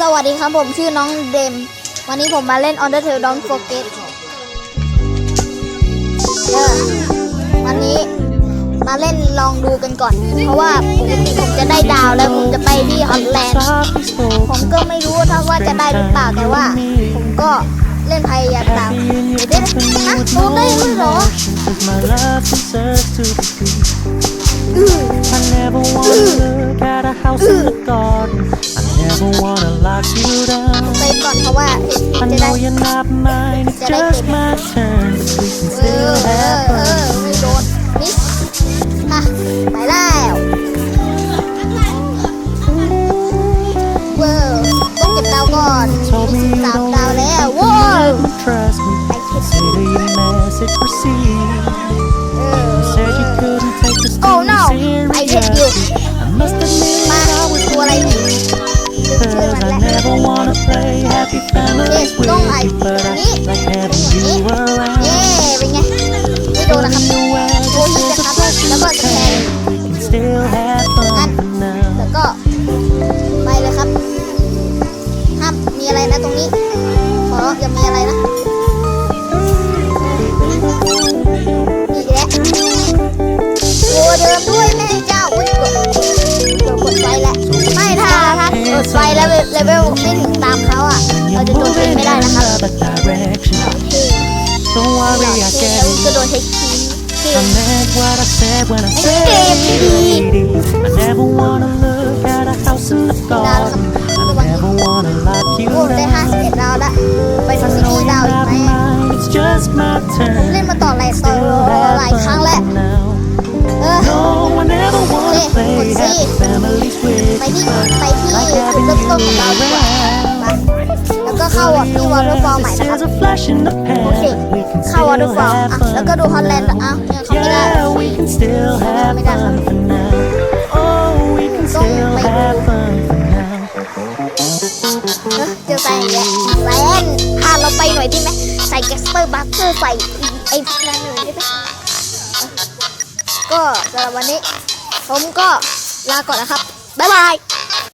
สวัสดีครับผมชื่อน้องเดม วันนี้ผมมาเล่น Undertale Don't Forget เออวันนี้มาเล่นลองดูกันก่อน เพราะว่าปกติผมจะได้ดาวแล้วผมจะไปที่ฮอลแลนด์ผมก็ไม่รู้ถ้าว่าจะได้หรือเปล่าแต่ว่า ผมก็เล่นพยายามตามเดี๋ยวนะฮะโดนได้ด้วยเหรออือ I never wanna look at a house in the garden. I never wanna lock you down. ไปก่อนเพราะว่า I จะได้ know you're not mine, it's just my turn. But we can เออ still เออ have เออ fun. ไม่โดนนี่อ่ะไปแล้วเว้าวต้องเก็บดาวก่อน Told มี me สิบ you สาม don't ดาวแล้ว believe ว้าว me, trust me. ไปคิด Consider your message Never wanna play happy families with don't I- you, but I นี่ like having you เย้ around. เป็นไงไม่โดนนะครับโอ้ยนะครับแล้วก็จะแทน Can still have fun for now. แล้วก็ไปเลยครับห้ามมีอะไรนะตรงนี้ ขออย่ามีอะไรนะ เลเวลไม่ถึงตามเขาอะ เรา You're จะโดนเท moving ไม่ in ได้นะครับ another direction. โอเค Don't เรา worry, I เท get แล้วจะ it. โดนเททิ้งเก I ม meant what I said when I said Damn, it, lady. I never wanna look at a house in the garden. I never wanna lock you โอ้ได้ down. 51ดาวละไป I ถึง know 40 you're ดาวอีก not ไหม mine, it's just my เล่น turn. มาต่อหลายต่อ Okay, play let's see. happy families ไปที่ไปที่จุดเริ่มต้นของเราดีกว่า around. ไปแล้วก็เข้าที่วอเตอร์ฟอลใหม่นะครับโอเคเข้าวอ still เตอร์ฟอลอะแล้วก็ดูฮอลแลนด์อ้าวยังเขาไม่ได้ Yeah, we can still have ไม่ได้ครับ fun for now. Oh, we can ต้องไป have fun for now. เจอแซนอีกแล้วแซนพาเราไปหน่อยได้ไหมใส่แกสเปอร์บัคเกอร์ใส่ไอ้พวกนั้นเลยได้ไหมก็สำหรับวันนี้ผมก็ ลาก่อนนะครับ บ๊ายบาย